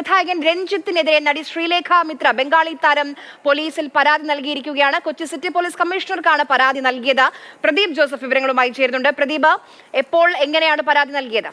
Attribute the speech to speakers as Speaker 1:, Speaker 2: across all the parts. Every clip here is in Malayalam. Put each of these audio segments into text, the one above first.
Speaker 1: സംവിധായകൻ രഞ്ജിത്തിനെതിരെ നടി ശ്രീലേഖ മിത്ര ബംഗാളി താരം പോലീസിൽ പരാതി നൽകിയിരിക്കുകയാണ്. കൊച്ചി സിറ്റി പോലീസ് കമ്മീഷണർക്കാണ് പരാതി നൽകിയത്. പ്രദീപ് ജോസഫ് വിവരങ്ങളുമായി ചേരുന്നുണ്ട്. പ്രദീപ് എപ്പോൾ എങ്ങനെയാണ് പരാതി നൽകിയത്?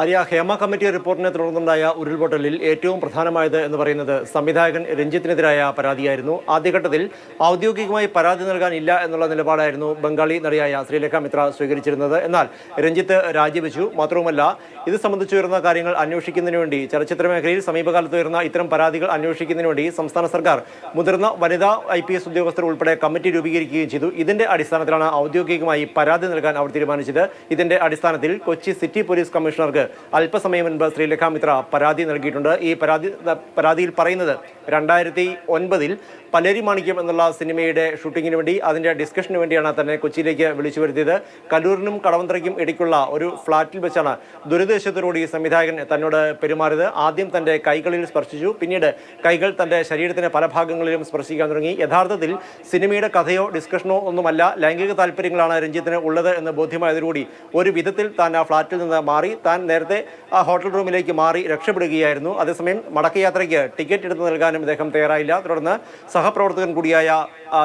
Speaker 2: ആര്യ ഹേമ കമ്മിറ്റി റിപ്പോർട്ടിനെ തുടർന്നുണ്ടായ ഉരുൾപൊട്ടലിൽ ഏറ്റവും പ്രധാനമായത് എന്ന് പറയുന്നത് സംവിധായകൻ രഞ്ജിത്തിനെതിരായ പരാതിയായിരുന്നു. ആദ്യഘട്ടത്തിൽ ഔദ്യോഗികമായി പരാതി നൽകാനില്ല എന്നുള്ള നിലപാടായിരുന്നു ബംഗാളി നടിയായ ശ്രീലേഖ മിത്ര സ്വീകരിച്ചിരുന്നത്. എന്നാൽ രഞ്ജിത്ത് രാജിവെച്ചു. മാത്രവുമല്ല ഇത് സംബന്ധിച്ചുയർന്ന കാര്യങ്ങൾ അന്വേഷിക്കുന്നതിന് വേണ്ടി ചലച്ചിത്ര മേഖലയിൽ സമീപകാലത്ത് ഉയർന്ന ഇത്തരം പരാതികൾ അന്വേഷിക്കുന്നതിന് വേണ്ടി സംസ്ഥാന സർക്കാർ മുതിർന്ന വനിതാ ഐ പി എസ് ഉദ്യോഗസ്ഥർ ഉൾപ്പെടെ കമ്മിറ്റി രൂപീകരിക്കുകയും ചെയ്തു. ഇതിന്റെ അടിസ്ഥാനത്തിലാണ് ഔദ്യോഗികമായി പരാതി നൽകാൻ അവർ തീരുമാനിച്ചത്. ഇതിന്റെ അടിസ്ഥാനത്തിൽ കൊച്ചി സിറ്റി പോലീസ് കമ്മീഷണർക്ക് അല്പസമയം മുൻപ് ശ്രീലേഖ മിത്ര പരാതി നൽകിയിട്ടുണ്ട്. ഈ പരാതി പരാതിയിൽ പറയുന്നത് രണ്ടായിരത്തി ഒൻപതിൽ പലരി മാണിക്യം എന്നുള്ള സിനിമയുടെ ഷൂട്ടിങ്ങിന് വേണ്ടി അതിന്റെ ഡിസ്കഷന് വേണ്ടിയാണ് തന്നെ കൊച്ചിയിലേക്ക് വിളിച്ചു വരുത്തിയത്. കലൂരിനും കടവന്ത്രയ്ക്കും ഇടയ്ക്കുള്ള ഒരു ഫ്ളാറ്റിൽ വെച്ചാണ് ദുരുദ്ദേശത്തോടുകൂടി സംവിധായകൻ തന്നോട് പെരുമാറിയത്. ആദ്യം തന്റെ കൈകളിൽ സ്പർശിച്ചു പിന്നീട് കൈകൾ തന്റെ ശരീരത്തിന്റെ പല ഭാഗങ്ങളിലും സ്പർശിക്കാൻ തുടങ്ങി. യഥാർത്ഥത്തിൽ സിനിമയുടെ കഥയോ ഡിസ്കഷനോ ഒന്നുമല്ല ലൈംഗിക താല്പര്യങ്ങളാണ് രഞ്ജിത്തിന് ഉള്ളത് എന്ന് ബോധ്യമായതോടുകൂടി ഒരു വിധത്തിൽ താൻ ആ ഫ്ളാറ്റിൽ നിന്ന് മാറി. താൻ നേരത്തെ ആ ഹോട്ടൽ റൂമിലേക്ക് മാറി രക്ഷപ്പെടുകയായിരുന്നു. അതേസമയം മടക്കയാത്രയ്ക്ക് ടിക്കറ്റ് എടുത്ത് നൽകാനും ഇദ്ദേഹം തയ്യാറായില്ല. തുടർന്ന് സഹപ്രവർത്തകൻ കൂടിയായ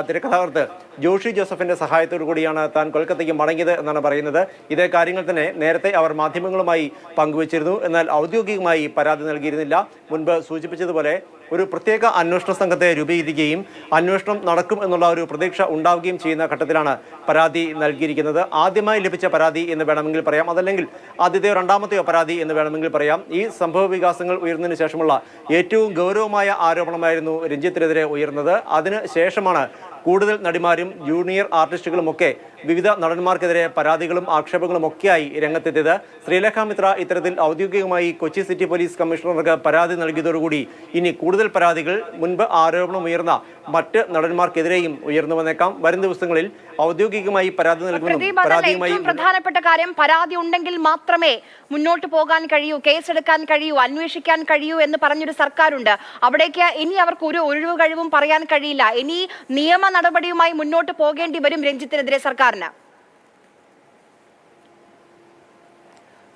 Speaker 2: തിരക്കഥാകൃത്ത് ജോഷി ജോസഫിന്റെ സഹായത്തോടു കൂടിയാണ് താൻ കൊൽക്കത്തയ്ക്ക് മടങ്ങിയത് എന്നാണ് പറയുന്നത്. ഇതേ കാര്യങ്ങൾ തന്നെ നേരത്തെ അവർ മാധ്യമങ്ങളുമായി പങ്കുവച്ചിരുന്നു. എന്നാൽ ഔദ്യോഗികമായി പരാതി നൽകിയിരുന്നില്ല. മുൻപ് സൂചിപ്പിച്ചതുപോലെ ഒരു പ്രത്യേക അന്വേഷണ സംഘത്തെ രൂപീകരിക്കുകയും അന്വേഷണം നടക്കും എന്നുള്ള ഒരു പ്രതീക്ഷ ഉണ്ടാവുകയും ചെയ്യുന്ന ഘട്ടത്തിലാണ് പരാതി നൽകിയിരിക്കുന്നത്. ആദ്യമായി ലഭിച്ച പരാതി എന്ന് വേണമെങ്കിൽ പറയാം. അതല്ലെങ്കിൽ ആദ്യത്തെയോ രണ്ടാമത്തെയോ പരാതി എന്ന് വേണമെങ്കിൽ പറയാം. ഈ സംഭവ വികാസങ്ങൾ ഉയർന്നതിന് ശേഷമുള്ള ഏറ്റവും ഗൗരവമായ ആരോപണമായിരുന്നു രഞ്ജിത്തിനെതിരെ ഉയർന്നത്. അതിന് ശേഷമാണ് കൂടുതൽ നടിമാരും ജൂനിയർ ആർട്ടിസ്റ്റുകളുമൊക്കെ വിവിധ നടന്മാർക്കെതിരെ പരാതികളും ആക്ഷേപങ്ങളും ഒക്കെയായി രംഗത്തെത്തിയത്. ശ്രീലേഖ മിത്ര ഇത്തരത്തിൽ ഔദ്യോഗികമായി കൊച്ചി സിറ്റി പോലീസ് കമ്മീഷണർക്ക് പരാതി നൽകിയതോടുകൂടി ഇനി കൂടുതൽ പരാതികൾ മുൻപ് ആരോപണം ഉയർന്ന മറ്റ് നടന്മാർക്കെതിരെയും ഉയർന്നു വന്നേക്കാം വരും ദിവസങ്ങളിൽ ഔദ്യോഗികമായി പരാതി നൽകുമെന്നും പരാതിയുമായി
Speaker 1: പ്രധാനപ്പെട്ട കാര്യം പരാതി ഉണ്ടെങ്കിൽ മാത്രമേ മുന്നോട്ട് പോകാൻ കഴിയൂ കേസെടുക്കാൻ കഴിയൂ അന്വേഷിക്കാൻ കഴിയൂ എന്ന് പറഞ്ഞൊരു സർക്കാരുണ്ട്. അവിടേക്ക് ഇനി അവർക്ക് ഒരു ഒഴിവ് കഴിവും പറയാൻ കഴിയില്ല. ഇനി നിയമ നടപടിയുമായി മുന്നോട്ട് പോകേണ്ടി വരും രഞ്ജിത്തിനെതിരെ സർക്കാരിന്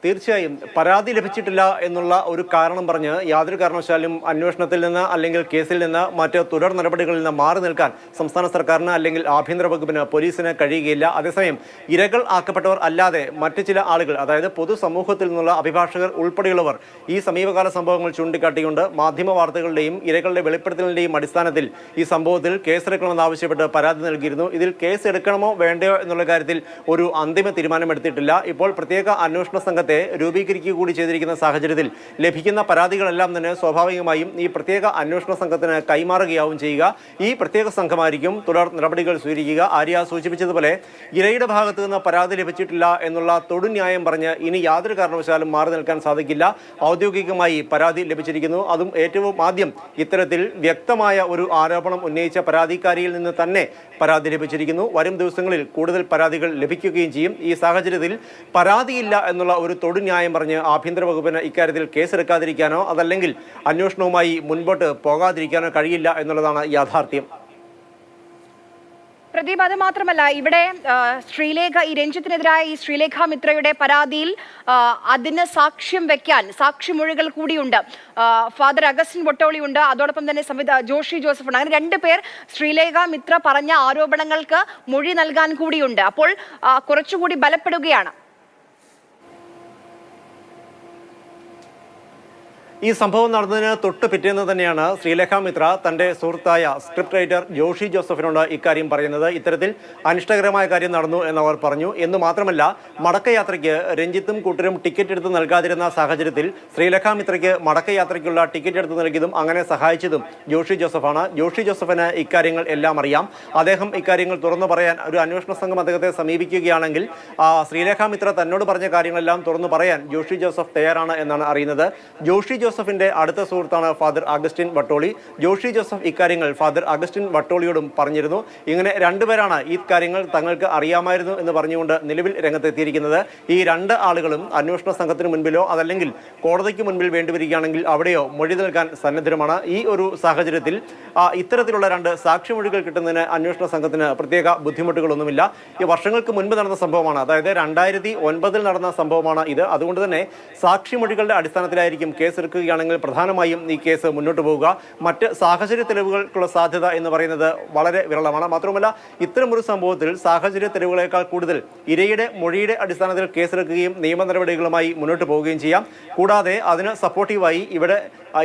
Speaker 2: തീർച്ചയായും പരാതി ലഭിച്ചിട്ടില്ല എന്നുള്ള ഒരു കാരണം പറഞ്ഞ് യാതൊരു കാരണവശാലും അന്വേഷണത്തിൽ നിന്ന് അല്ലെങ്കിൽ കേസിൽ നിന്ന് മറ്റ് തുടർ നടപടികളിൽ നിന്ന് മാറി നിൽക്കാൻ സംസ്ഥാന സർക്കാരിന് അല്ലെങ്കിൽ ആഭ്യന്തര വകുപ്പിന് പോലീസിന് കഴിയുകയില്ല. അതേസമയം ഇരകൾ ആക്കപ്പെട്ടവർ അല്ലാതെ മറ്റ് ചില ആളുകൾ അതായത് പൊതുസമൂഹത്തിൽ നിന്നുള്ള അഭിഭാഷകർ ഉൾപ്പെടെയുള്ളവർ ഈ സമീപകാല സംഭവങ്ങൾ ചൂണ്ടിക്കാട്ടിക്കൊണ്ട് മാധ്യമ വാർത്തകളുടെയും ഇരകളുടെ വെളിപ്പെടുത്തലിന്റെയും അടിസ്ഥാനത്തിൽ ഈ സംഭവത്തിൽ കേസെടുക്കണമെന്ന് ആവശ്യപ്പെട്ട് പരാതി നൽകിയിരുന്നു. ഇതിൽ കേസ് എടുക്കണമോ വേണ്ടയോ എന്നുള്ള കാര്യത്തിൽ ഒരു അന്തിമ തീരുമാനമെടുത്തിട്ടില്ല. ഇപ്പോൾ പ്രത്യേക അന്വേഷണ സംഘത്തെ രൂപീകരിക്കുക കൂടി ചെയ്തിരിക്കുന്ന സാഹചര്യത്തിൽ ലഭിക്കുന്ന പരാതികളെല്ലാം തന്നെ സ്വാഭാവികമായും ഈ പ്രത്യേക അന്വേഷണ സംഘത്തിന് കൈമാറുകയാവും ചെയ്യുക. ഈ പ്രത്യേക സംഘമായിരിക്കും തുടർ നടപടികൾ സ്വീകരിക്കുക. ആര്യ സൂചിപ്പിച്ചതുപോലെ ഇരയുടെ ഭാഗത്തു നിന്ന് പരാതി ലഭിച്ചിട്ടില്ല എന്നുള്ള തൊടുന്യായം പറഞ്ഞ് ഇനി യാതൊരു കാരണവശാലും മാറി നിൽക്കാൻ സാധിക്കില്ല. ഔദ്യോഗികമായി പരാതി ലഭിച്ചിരിക്കുന്നു. അതും ഏറ്റവും ആദ്യം ഇത്തരത്തിൽ വ്യക്തമായ ഒരു ആരോപണം ഉന്നയിച്ച പരാതിക്കാരിയിൽ നിന്ന് തന്നെ പരാതി ലഭിച്ചിരിക്കുന്നു. വരും ദിവസങ്ങളിൽ കൂടുതൽ പരാതികൾ ലഭിക്കുകയും ചെയ്യും. ഈ സാഹചര്യത്തിൽ പരാതിയില്ല എന്നുള്ള ഒരു തൊടുന്യായം പറഞ്ഞ് ആഭ്യന്തര വകുപ്പിന് ഇക്കാര്യത്തിൽ കേസെടുക്കാതിരിക്കാനോ അതല്ലെങ്കിൽ അന്വേഷണവുമായി മുൻപോട്ട് പോകാതിരിക്കാനോ കഴിയില്ല എന്നുള്ളതാണ് യാഥാർത്ഥ്യം.
Speaker 1: പ്രദീപ് അത് മാത്രമല്ല ഇവിടെ ശ്രീലേഖ ഈ രഞ്ജിത്തിനെതിരായ ഈ ശ്രീലേഖ മിത്രയുടെ പരാതിയിൽ അതിന് സാക്ഷ്യം വെക്കാൻ സാക്ഷിമൊഴികൾ കൂടിയുണ്ട്. ഫാദർ അഗസ്റ്റിൻ വൊട്ടോളിയുണ്ട് അതോടൊപ്പം തന്നെ സംവിധ ജോഷി ജോസഫ് ഉണ്ട് അങ്ങനെ രണ്ട് പേർ ശ്രീലേഖ മിത്ര പറഞ്ഞ ആരോപണങ്ങൾക്ക് മൊഴി നൽകാൻ കൂടിയുണ്ട്. അപ്പോൾ കുറച്ചുകൂടി ബലപ്പെടുകയാണ്.
Speaker 2: ഈ സംഭവം നടന്നതിന് തൊട്ട് പിറ്റേന്ന് തന്നെയാണ് ശ്രീലേഖ മിത്ര തന്റെ സുഹൃത്തായ സ്ക്രിപ്റ്റ് റൈറ്റർ ജോഷി ജോസഫിനോട് ഇക്കാര്യം പറയുന്നത്. ഇത്തരത്തിൽ അനിഷ്ടകരമായ കാര്യം നടന്നു എന്നവർ പറഞ്ഞു. എന്ന് മാത്രമല്ല മടക്കയാത്രയ്ക്ക് രഞ്ജിത്തും കൂട്ടരും ടിക്കറ്റ് എടുത്ത് നൽകാതിരുന്ന സാഹചര്യത്തിൽ ശ്രീലേഖ മിത്രയ്ക്ക് മടക്കയാത്രയ്ക്കുള്ള ടിക്കറ്റ് എടുത്ത് നൽകിയതും അങ്ങനെ സഹായിച്ചതും ജോഷി ജോസഫാണ്. ജോഷി ജോസഫിന് ഇക്കാര്യങ്ങൾ എല്ലാം അറിയാം. അദ്ദേഹം ഇക്കാര്യങ്ങൾ തുറന്നു പറയാൻ ഒരു അന്വേഷണ സംഘം അദ്ദേഹത്തെ സമീപിക്കുകയാണെങ്കിൽ ശ്രീലേഖ മിത്ര തന്നോട് പറഞ്ഞ കാര്യങ്ങളെല്ലാം തുറന്നു പറയാൻ ജോഷി ജോസഫ് തയ്യാറാണ് എന്നാണ് അറിയുന്നത്. ജോഷി ജോസഫ് ജോസഫിന്റെ അടുത്ത സുഹൃത്താണ് ഫാദർ അഗസ്റ്റിൻ വട്ടോളി. ജോഷി ജോസഫ് ഇക്കാര്യങ്ങൾ ഫാദർ അഗസ്റ്റിൻ വട്ടോളിയോടും പറഞ്ഞിരുന്നു. ഇങ്ങനെ രണ്ടുപേരാണ് ഈ കാര്യങ്ങൾ തങ്ങൾക്ക് അറിയാമായിരുന്നു എന്ന് പറഞ്ഞുകൊണ്ട് നിലവിൽ രംഗത്തെത്തിയിരിക്കുന്നത്. ഈ രണ്ട് ആളുകളും അന്വേഷണ സംഘത്തിന് മുൻപിലോ അതല്ലെങ്കിൽ കോടതിക്ക് മുൻപിൽ വേണ്ടിവരികയാണെങ്കിൽ അവിടെയോ മൊഴി നൽകാൻ സന്നദ്ധരുമാണ്. ഈ ഒരു സാഹചര്യത്തിൽ ഇത്തരത്തിലുള്ള രണ്ട് സാക്ഷിമൊഴികൾ കിട്ടുന്നതിന് അന്വേഷണ സംഘത്തിന് പ്രത്യേക ബുദ്ധിമുട്ടുകളൊന്നുമില്ല. ഈ വർഷങ്ങൾക്ക് മുൻപ് നടന്ന സംഭവമാണ്. അതായത് രണ്ടായിരത്തി ഒൻപതിൽ നടന്ന സംഭവമാണ് ഇത്. അതുകൊണ്ട് തന്നെ സാക്ഷിമൊഴികളുടെ അടിസ്ഥാനത്തിലായിരിക്കും കേസ് എടുക്കുകയാണെങ്കിൽ പ്രധാനമായും ഈ കേസ് മുന്നോട്ട് പോവുക. മറ്റ് സാഹചര്യ തെളിവുകൾക്കുള്ള സാധ്യത എന്ന് പറയുന്നത് വളരെ വിരളമാണ്. മാത്രമല്ല ഇത്തരമൊരു സംഭവത്തിൽ സാഹചര്യ തെളിവുകളേക്കാൾ കൂടുതൽ ഇരയുടെ മൊഴിയുടെ അടിസ്ഥാനത്തിൽ കേസെടുക്കുകയും നിയമ നടപടികളുമായി മുന്നോട്ട് പോവുകയും ചെയ്യാം. കൂടാതെ അതിന് സപ്പോർട്ടീവായി ഇവിടെ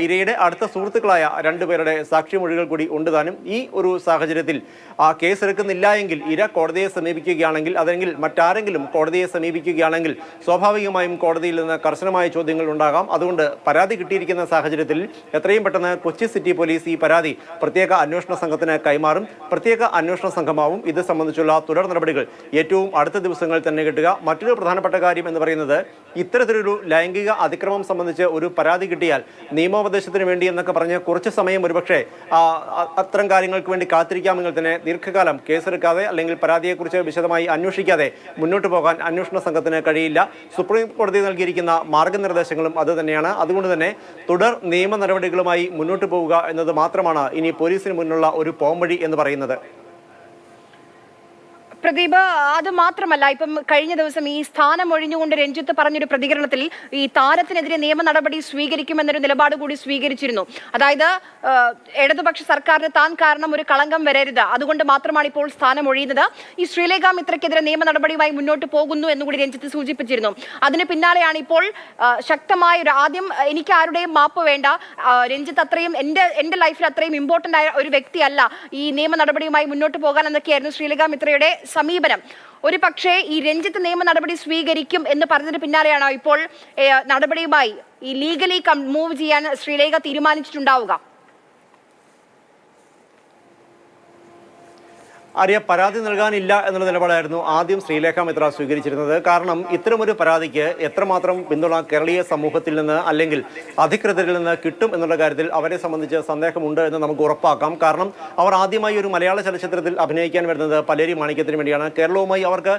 Speaker 2: ഇരയുടെ അടുത്ത സുഹൃത്തുക്കളായ രണ്ടുപേരുടെ സാക്ഷിമൊഴികൾ കൂടി ഉണ്ട് താനും. ഈ ഒരു സാഹചര്യത്തിൽ ആ കേസ് എടുക്കുന്നില്ല എങ്കിൽ ഇര കോടതിയെ സമീപിക്കുകയാണെങ്കിൽ അതെങ്കിൽ മറ്റാരെങ്കിലും കോടതിയെ സമീപിക്കുകയാണെങ്കിൽ സ്വാഭാവികമായും കോടതിയിൽ നിന്ന് കർശനമായ ചോദ്യങ്ങൾ ഉണ്ടാകാം. അതുകൊണ്ട് പരാതി കിട്ടിയിരിക്കുന്ന സാഹചര്യത്തിൽ എത്രയും പെട്ടെന്ന് കൊച്ചി സിറ്റി പോലീസ് ഈ പരാതി പ്രത്യേക അന്വേഷണ സംഘത്തിന് കൈമാറും. പ്രത്യേക അന്വേഷണ സംഘമാവും ഇത് സംബന്ധിച്ചുള്ള തുടർ നടപടികൾ. ഏറ്റവും അടുത്ത ദിവസങ്ങളിൽ തന്നെ കിട്ടുക. മറ്റൊരു പ്രധാനപ്പെട്ട കാര്യം എന്ന് പറയുന്നത് ഇത്തരത്തിലൊരു ലൈംഗിക അതിക്രമം സംബന്ധിച്ച് ഒരു പരാതി കിട്ടിയാൽ നിയമോപദേശത്തിന് വേണ്ടി എന്നൊക്കെ പറഞ്ഞ് കുറച്ച് സമയം ഒരുപക്ഷെ അത്തരം കാര്യങ്ങൾക്ക് വേണ്ടി കാത്തിരിക്കാമെങ്കിൽ തന്നെ ദീർഘകാലം കേസെടുക്കാതെ അല്ലെങ്കിൽ പരാതിയെക്കുറിച്ച് വിശദമായി അന്വേഷിക്കാതെ മുന്നോട്ട് പോകാൻ അന്വേഷണ സംഘത്തിന് കഴിയില്ല. സുപ്രീം കോടതി നൽകിയിരിക്കുന്ന മാർഗനിർദ്ദേശങ്ങളും അത് തന്നെയാണ്. അതുകൊണ്ട് തന്നെ തുടർ നിയമ നടപടികളുമായി മുന്നോട്ട് പോവുക എന്നത് മാത്രമാണ് ഇനി പോലീസിന് മുന്നിലുള്ള ഒരു പോംവഴി എന്ന് പറയുന്നത്.
Speaker 1: പ്രദീപ് അത് മാത്രമല്ല ഇപ്പം കഴിഞ്ഞ ദിവസം ഈ സ്ഥാനം ഒഴിഞ്ഞുകൊണ്ട് രഞ്ജിത്ത് പറഞ്ഞൊരു പ്രതികരണത്തിൽ ഈ താരത്തിനെതിരെ നിയമ നടപടി സ്വീകരിക്കുമെന്നൊരു നിലപാട് കൂടി സ്വീകരിച്ചിരുന്നു. അതായത് ഇടതുപക്ഷ സർക്കാരിന് താൻ കാരണം ഒരു കളങ്കം വരരുത്. അതുകൊണ്ട് മാത്രമാണ് ഇപ്പോൾ സ്ഥാനം ഒഴിയുന്നത്. ഈ ശ്രീലേഖ മിത്രയ്ക്കെതിരെ നിയമ നടപടിയുമായി മുന്നോട്ട് പോകുന്നു എന്നുകൂടി രഞ്ജിത്ത് സൂചിപ്പിച്ചിരുന്നു. അതിന് പിന്നാലെയാണ് ഇപ്പോൾ ശക്തമായ ഒരു ആദ്യം എനിക്ക് ആരുടെയും മാപ്പ് വേണ്ട. രഞ്ജിത്ത് അത്രയും എന്റെ എന്റെ ലൈഫിൽ അത്രയും ഇമ്പോർട്ടന്റ് ആയ ഒരു വ്യക്തിയല്ല. ഈ നിയമ നടപടിയുമായി മുന്നോട്ട് പോകാൻ എന്നൊക്കെയായിരുന്നു ശ്രീലേഖ മിത്രയുടെ സമീപനം. ഒരു പക്ഷേ ഈ രഞ്ജിത്ത് നിയമ നടപടി സ്വീകരിക്കും എന്ന് പറഞ്ഞതിന് പിന്നാലെയാണോ ഇപ്പോൾ നടപടിയുമായി ഈ ലീഗലി മൂവ് ചെയ്യാൻ ശ്രീലേഖ തീരുമാനിച്ചിട്ടുണ്ടാവുക?
Speaker 2: ആര്യ പരാതി നൽകാനില്ല എന്നുള്ള നിലപാടായിരുന്നു ആദ്യം ശ്രീലേഖ മിത്ര സ്വീകരിച്ചിരുന്നത്. കാരണം ഇത്തരമൊരു പരാതിക്ക് എത്രമാത്രം പിന്തുണ കേരളീയ സമൂഹത്തിൽ നിന്ന് അല്ലെങ്കിൽ അധികൃതരിൽ നിന്ന് കിട്ടും എന്നുള്ള കാര്യത്തിൽ അവരെ സംബന്ധിച്ച് സന്ദേഹമുണ്ട് എന്ന് നമുക്ക് ഉറപ്പാക്കാം. കാരണം അവർ ആദ്യമായി ഒരു മലയാള ചലച്ചിത്രത്തിൽ അഭിനയിക്കാൻ വരുന്നത് പലേരി മാണിക്യത്തിന് വേണ്ടിയാണ്. കേരളവുമായി അവർക്ക്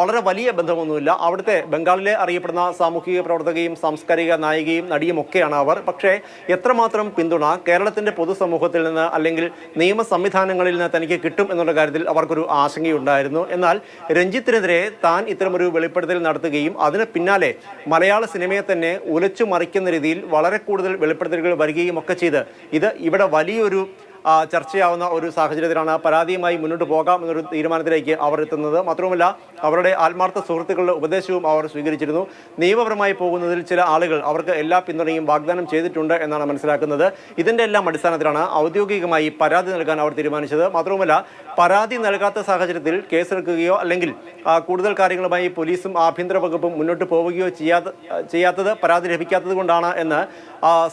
Speaker 2: വളരെ വലിയ ബന്ധമൊന്നുമില്ല. അവിടുത്തെ ബംഗാളിലെ അറിയപ്പെടുന്ന സാമൂഹിക പ്രവർത്തകയും സാംസ്കാരിക നായികയും നടിയും ഒക്കെയാണ് അവർ. പക്ഷേ എത്രമാത്രം പിന്തുണ കേരളത്തിന്റെ പൊതുസമൂഹത്തിൽ നിന്ന് അല്ലെങ്കിൽ നിയമ സംവിധാനങ്ങളിൽ നിന്ന് തനിക്ക് കിട്ടും എന്നുള്ള കാര്യത്തിൽ അവർക്കൊരു ആശങ്കയുണ്ടായിരുന്നു. എന്നാൽ രഞ്ജിത്തിനെതിരെ താൻ ഇത്തരമൊരു വെളിപ്പെടുത്തൽ നടത്തുകയും അതിന് പിന്നാലെ മലയാള സിനിമയെ തന്നെ ഉലച്ചു മറിക്കുന്ന രീതിയിൽ വളരെ കൂടുതൽ വെളിപ്പെടുത്തലുകൾ വരികയും ഒക്കെ ചെയ്ത്. ഇത് ഇവിടെ വലിയൊരു ചർച്ചയാവുന്ന ഒരു സാഹചര്യത്തിലാണ് പരാതിയുമായി മുന്നോട്ട് പോകാം എന്നൊരു തീരുമാനത്തിലേക്ക് അവർ എത്തുന്നത്. മാത്രവുമല്ല അവരുടെ ആത്മാർത്ഥ സുഹൃത്തുക്കളുടെ ഉപദേശവും അവർ സ്വീകരിച്ചിരുന്നു. നിയമപരമായി പോകുന്നതിൽ ചില ആളുകൾ അവർക്ക് എല്ലാ പിന്തുണയും വാഗ്ദാനം ചെയ്തിട്ടുണ്ട് എന്നാണ് മനസ്സിലാക്കുന്നത്. ഇതിന്റെ എല്ലാം അടിസ്ഥാനത്തിലാണ് ഔദ്യോഗികമായി പരാതി നൽകാൻ അവർ തീരുമാനിച്ചത്. മാത്രവുമല്ല പരാതി നൽകാത്ത സാഹചര്യത്തിൽ കേസെടുക്കുകയോ അല്ലെങ്കിൽ കൂടുതൽ കാര്യങ്ങളുമായി പോലീസും ആഭ്യന്തര വകുപ്പും മുന്നോട്ട് പോവുകയോ ചെയ്യാത്ത ചെയ്യാത്തത് പരാതി ലഭിക്കാത്തത് കൊണ്ടാണ് എന്ന്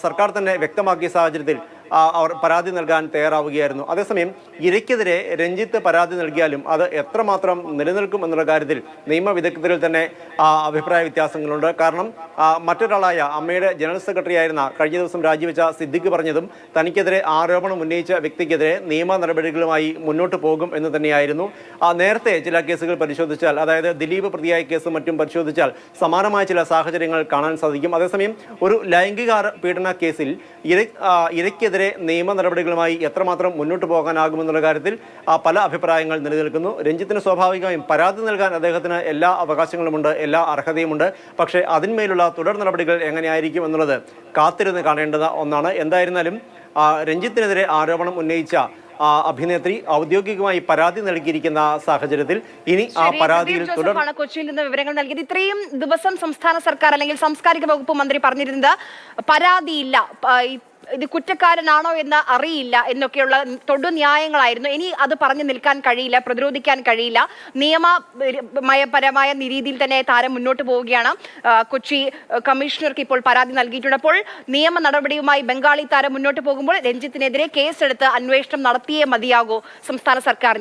Speaker 2: സർക്കാർ തന്നെ വ്യക്തമാക്കിയ സാഹചര്യത്തിൽ അവർ പരാതി നൽകാൻ തയ്യാറാവുകയായിരുന്നു. അതേസമയം ഇരയ്ക്കെതിരെ രഞ്ജിത്ത് പരാതി നൽകിയാലും അത് എത്രമാത്രം നിലനിൽക്കും എന്നുള്ള കാര്യത്തിൽ നിയമവിദഗ്ധരിൽ തന്നെ അഭിപ്രായ വ്യത്യാസങ്ങളുണ്ട്. കാരണം മറ്റൊരാളായ അമ്മയുടെ ജനറൽ സെക്രട്ടറി ആയിരുന്ന കഴിഞ്ഞ ദിവസം രാജിവെച്ച സിദ്ദിഖ് പറഞ്ഞതും തനിക്കെതിരെ ആരോപണം ഉന്നയിച്ച വ്യക്തിക്കെതിരെ നിയമ നടപടികളുമായി മുന്നോട്ട് പോകും എന്ന് തന്നെയായിരുന്നു. നേരത്തെ ചില കേസുകൾ പരിശോധിച്ചാൽ അതായത് ദിലീപ് പ്രതിയായ കേസ് മറ്റും പരിശോധിച്ചാൽ സമാനമായ ചില സാഹചര്യങ്ങൾ കാണാൻ സാധിക്കും. അതേസമയം ഒരു ലൈംഗിക പീഡന കേസിൽ ഇര ആ, ഇരയ്ക്കെതിരെ നിയമ നടപടികളുമായി എത്രമാത്രം മുന്നോട്ട് പോകാനാകുമെന്നുള്ള കാര്യത്തിൽ ആ, പല അഭിപ്രായങ്ങൾ നിലനിൽക്കുന്നു. രഞ്ജിത്തിന് സ്വാഭാവികമായും പരാതി നൽകാൻ അദ്ദേഹത്തിന് എല്ലാ അവകാശങ്ങളുമുണ്ട് എല്ലാ അർഹതയുമുണ്ട്. പക്ഷേ അതിന്മേലുള്ള തുടർ നടപടികൾ എങ്ങനെയായിരിക്കും എന്നുള്ളത് കാത്തിരുന്ന് കാണേണ്ടത് ഒന്നാണ്. എന്തായിരുന്നാലും രഞ്ജിത്തിനെതിരെ ആരോപണം ഉന്നയിച്ച അഭിനേത്രി ഔദ്യോഗികമായി പരാതി നൽകിയിരിക്കുന്ന സാഹചര്യത്തിൽ ഇനി ആ പരാതിയിൽ
Speaker 1: പ്രദീപ്
Speaker 2: തുടർ
Speaker 1: കൊച്ചിയിൽ നിന്ന് വിവരങ്ങൾ നൽകിയത്. ഇത്രയും ദിവസം സംസ്ഥാന സർക്കാർ അല്ലെങ്കിൽ സാംസ്കാരിക വകുപ്പ് മന്ത്രി പറഞ്ഞിരുന്നത് പരാതിയില്ല. ഇത് കുറ്റക്കാരനാണോ എന്ന് അറിയില്ല എന്നൊക്കെയുള്ള തൊടു ന്യായങ്ങളായിരുന്നു. ഇനി അത് പറഞ്ഞു നിൽക്കാൻ കഴിയില്ല പ്രതിരോധിക്കാൻ കഴിയില്ല. നിയമപരമായ രീതിയിൽ തന്നെ താരം മുന്നോട്ട് പോവുകയാണ്. കൊച്ചി കമ്മീഷണർക്ക് ഇപ്പോൾ പരാതി നൽകിയിട്ടുണ്ട്. അപ്പോൾ നിയമ നടപടിയുമായി ബംഗാളി താരം മുന്നോട്ട് പോകുമ്പോൾ രഞ്ജിത്തിനെതിരെ കേസെടുത്ത് അന്വേഷണം നടത്തിയേ മതിയാകൂ സംസ്ഥാന സർക്കാരിന്.